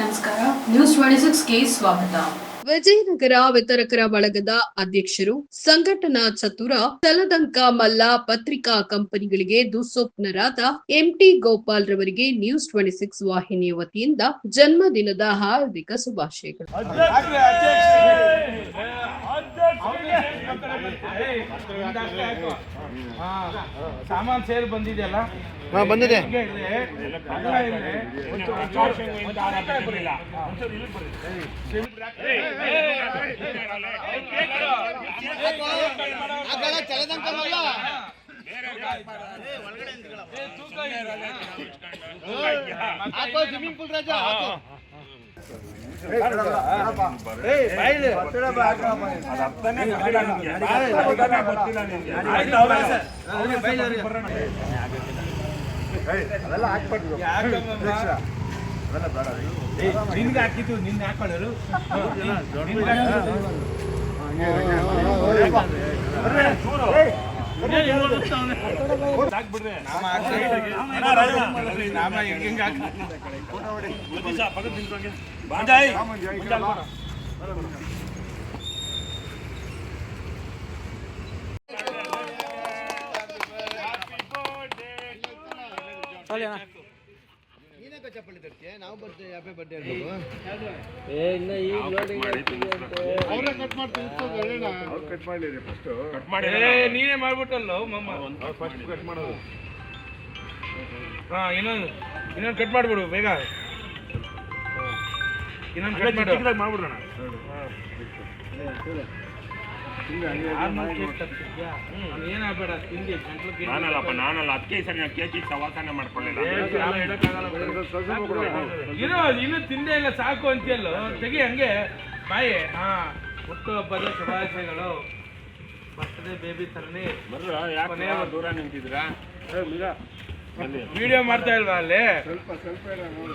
ನಮಸ್ಕಾರ. News twenty ಸಿಕ್ಸ್ಗೆ ಸ್ವಾಗತ. ವಿಜಯನಗರ ವಿತರಕರ ಬಳಗದ ಅಧ್ಯಕ್ಷರು ಸಂಘಟನಾ ಚತುರ ತಲದಂಕ ಮಲ್ಲ ಪತ್ರಿಕಾ ಕಂಪನಿಗಳಿಗೆ ದುಸ್ವಪ್ನರಾದ ಎಂಟಿ ಗೋಪಾಲ್ ರವರಿಗೆ ನ್ಯೂಸ್ ಟ್ವೆಂಟಿ ಸಿಕ್ಸ್ ವಾಹಿನಿಯ ವತಿಯಿಂದ ಜನ್ಮದಿನದ ಹಾರ್ದಿಕ ಶುಭಾಶಯಗಳು. ಸಾಮಾನ್ ಸೇರ್ ಬಂದಿದೆಯಲ್ಲ ಹಾ ಬಂದಿದೆ ಹಿಂಗೆ ಇದೆ. ಅಗಲ ಇದೆ. ಒಂಚೂರು- ಒಂಚೂರು- ಒಂಚೂರು ಆ ಕಡೆ ಬರ್ರಿ. ಹಾ, ಒಂಚೂರು ಇಲ್ಲಿ ಬರ್ರಿ. ಏ, ತೂಕ ಇರಲ್ಲ. ಸ್ವಿಮ್ಮಿಂಗ್ ಪೂಲ್ ರಾಜ ನಿನ್ಗೆ ಹಾಕಿದ್ದು ನಿನ್ನ ಹಾಕೊಳ್ಳೋರು ನಾಮ ಹೆಂಗೆ ನೀನಕ್ಕ ಚಪ್ಪಲಿ ತರ್ತೀಯ ನಾವು ಬರ್ತೀವಿ ಹ್ಯಾಪಿ ಬರ್ಡೇ ಹೇಳ್ಬೇಕು ಏ, ನೀನೇ ಮಾಡ್ಬಿಟ್ಟಲ್ಲ ಮಮ್ಮ ಹಾ ಇನ್ನೊಂದು ಇನ್ನೊಂದು ಕಟ್ ಮಾಡ್ಬಿಡು ಬೇಗ ಇನ್ನೊಂದು ಕಟ್ ಮಾಡು ಮಾಡ್ಬಿಡೋಣ ಏನಾಗಬೇಡ ತಿಂಡಿ ನಾನಲ್ಲಪ್ಪ ನಾನಲ್ಲ ಅದಕ್ಕೆ ಸರಿ ನಾನು ಕೇಜಿ ಸವಾಸನೆ ಮಾಡ್ಕೊಳ್ಳಿಲ್ಲ ಇರೋ ಇನ್ನು ತಿಂದೆ ಇಲ್ಲ ಸಾಕು ಅಂತೀಯಲ್ಲ ತೆಗಿ ಹಂಗೆ ಬಾಯಿ ಹಾ ಹುಟ್ಟು ಹಬ್ಬದ ಶುಭಾಶಯಗಳು. ಬರ್ತ್ಡೇ ಬೇಬಿ ಯಾಕೆ ದೂರ ನಿಂತಿದ್ದೀರಾ? ವಿಡಿಯೋ ಮಾಡ್ತಾ ಇಲ್ವಾ ಅಲ್ಲಿ? ಮೂರು